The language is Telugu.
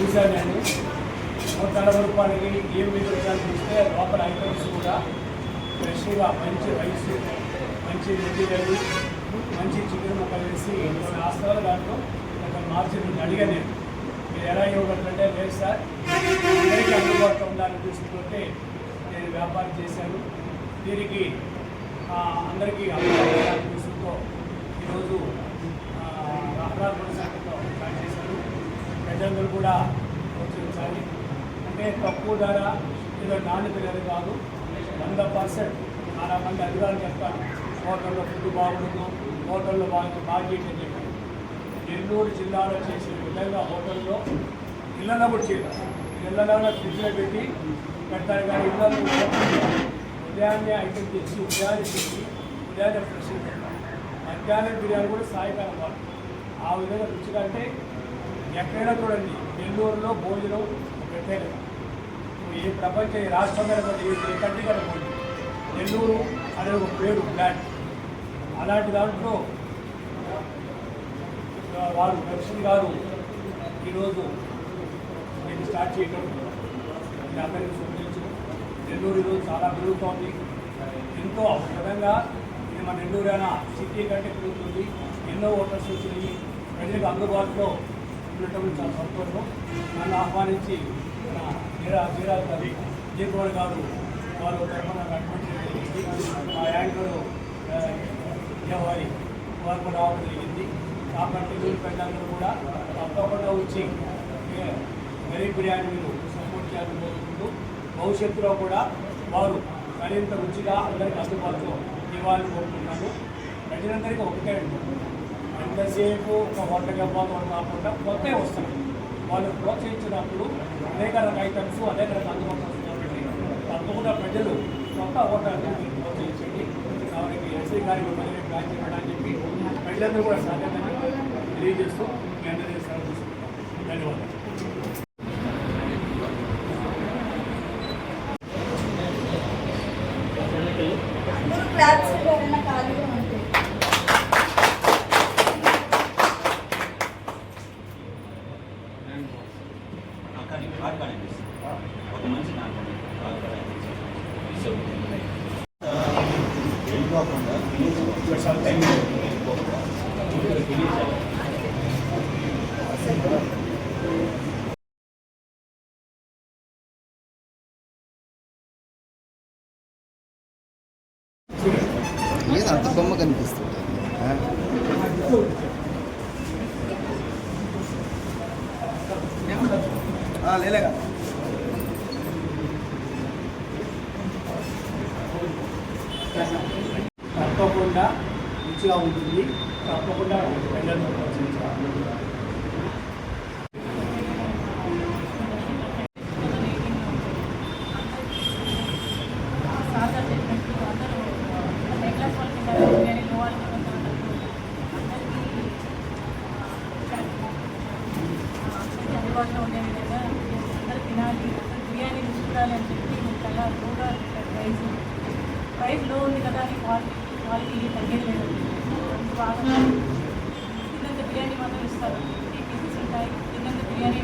చూశాను నేను నూట నలభై రూపాయలకి ఏం మీద చూస్తే లోపల ఐటమ్స్ కూడా ఫ్రెష్గా మంచి రైస్ మంచి మెటీరియల్ మంచి చికెన్ ముక్కలు వేసి కొన్ని ఆస్తాలు దాంట్లో ఒక మార్జిన్ అడిగా నేను. మీరు ఎలా ఇవ్వగలంటే లేదు సార్ అందరికీ అందుబాటులో ఉండాలని చూసుకుంటే నేను వ్యాపారం చేశాను. దీనికి అందరికీ అందుబాటులో చూసుకుంటూ ఈరోజు రహదారు శాఖతో స్టార్ట్ చేశాను ప్రజలందరూ కూడా ప్రోత్సహించాలి. అంటే తక్కువ ధర ఏదో నాణ్యత లేదు కాదు. వంద పర్సెంట్ చాలా మంది అధికారులు చెప్తారు. హోటల్లో ఫుడ్ బాగుండదు హోటల్లో బాగా బాధ్యత అని నెల్లూరు జిల్లాలో చేసిన విధంగా హోటల్లో ఇళ్ళలో కూడా చేయాలి. ఇళ్ళలో ఫ్రిడ్జ్లో పెట్టి పెడతారు కానీ ఇళ్ళలో ఉదయాన్నే ఐటమ్ తెచ్చి ఉదయాన్నే తెచ్చి ఉదయాన్నే ఫ్రెష్ పెడతారు మధ్యాహ్నం బిర్యానీ కూడా సాయంకాలం వాళ్ళు ఆ విధంగా రుచిగా అంటే ఎక్కడైనా చూడండి నెల్లూరులో భోజనం ప్రత్యేకత ఈ ప్రపంచ ఈ రాష్ట్రంలో ఏ పోయింది నెల్లూరు అనే ఒక పేరు బ్లాండ్ అలాంటి దాంట్లో వారు దర్శన్ గారు ఈరోజు నేను స్టార్ట్ చేయడం ఇది అందరికీ సూచించు నెల్లూరు ఈరోజు చాలా పెరుగుతోంది. ఎంతో విధంగా ఇది మన నెల్లూరు అయినా సిటీ కంటే పెరుగుతుంది. ఎన్నో ఓటర్స్ వచ్చినాయి. ప్రజలకు అందుబాటులో ఉండటం చాలా సంతోషం. నన్ను ఆహ్వానించి జీరా జీరా గారి దీపవళి గారు వారు తరఫున మా యాంకరు వారి వారు కూడా రావడం జరిగింది. కాబట్టి మీరు పెద్దలందరూ కూడా తప్పకుండా వచ్చి గరీబ్ బిర్యానీ మీరు సపోర్ట్ చేయాలని కోరుకుంటూ భవిష్యత్తులో కూడా వారు మరింత రుచిగా అందరికీ అందుబాటులో ఇవ్వాలని కోరుకుంటున్నాను. ప్రజలందరికీ ఒకటే ఎంతసేపు ఒక హోటల్ పోతాం కాకుండా కొత్త వస్తుంది వాళ్ళు ప్రోత్సహించినప్పుడు అనేక రకాల ఐటమ్స్ అనేక రకాల అందుబాటులో వస్తున్నాయి తప్పకుండా ప్రజలు కొత్త హోటల్ని ప్రోత్సహించండి. కాబట్టి ఎస్ఐ గారికి మళ్ళీ ప్లాన్ చేయడానికి చెప్పి ప్రజలందరూ కూడా సాధ్యతని తెలియజేస్తూ మీ అందరికీ సెలవు ధన్యవాదాలు. అందరూ ఎవరైనా ఖాళీగా నాకు అనిపిస్తుంది ఒక మనిషి నాకు కాదు వెళ్ళిపోకుండా వెళ్ళిపోకుండా లేదు అంత బొమ్మ కనిపిస్తుంది ఆ? ఆ, లేలేగా తప్పకుండా రుచిగా ఉంటుంది తప్పకుండా ప్రజలను ప్రోత్సహించాలి సార్ చెప్పినట్టు అందరూ హై క్లాస్ వాళ్ళకి ఉంటారు బిర్యానీ లో వాళ్ళకి ఉంటారు అందరికీ అందరికీ అందుబాటులో ఉండే విధంగా అందరూ బిర్యానీ రుచి చూడాలి అని చెప్పి మేము చాలా లోగా ప్రైస్ ప్రైస్లో ఉంది కదా అని క్వాలిటీ క్వాలిటీ తగ్గేది లేదు బాగా తిన్నంత బిర్యానీ మాత్రం ఇస్తారు త్రీ పీసెస్ ఉంటాయి. తిన్నంత బిర్యానీ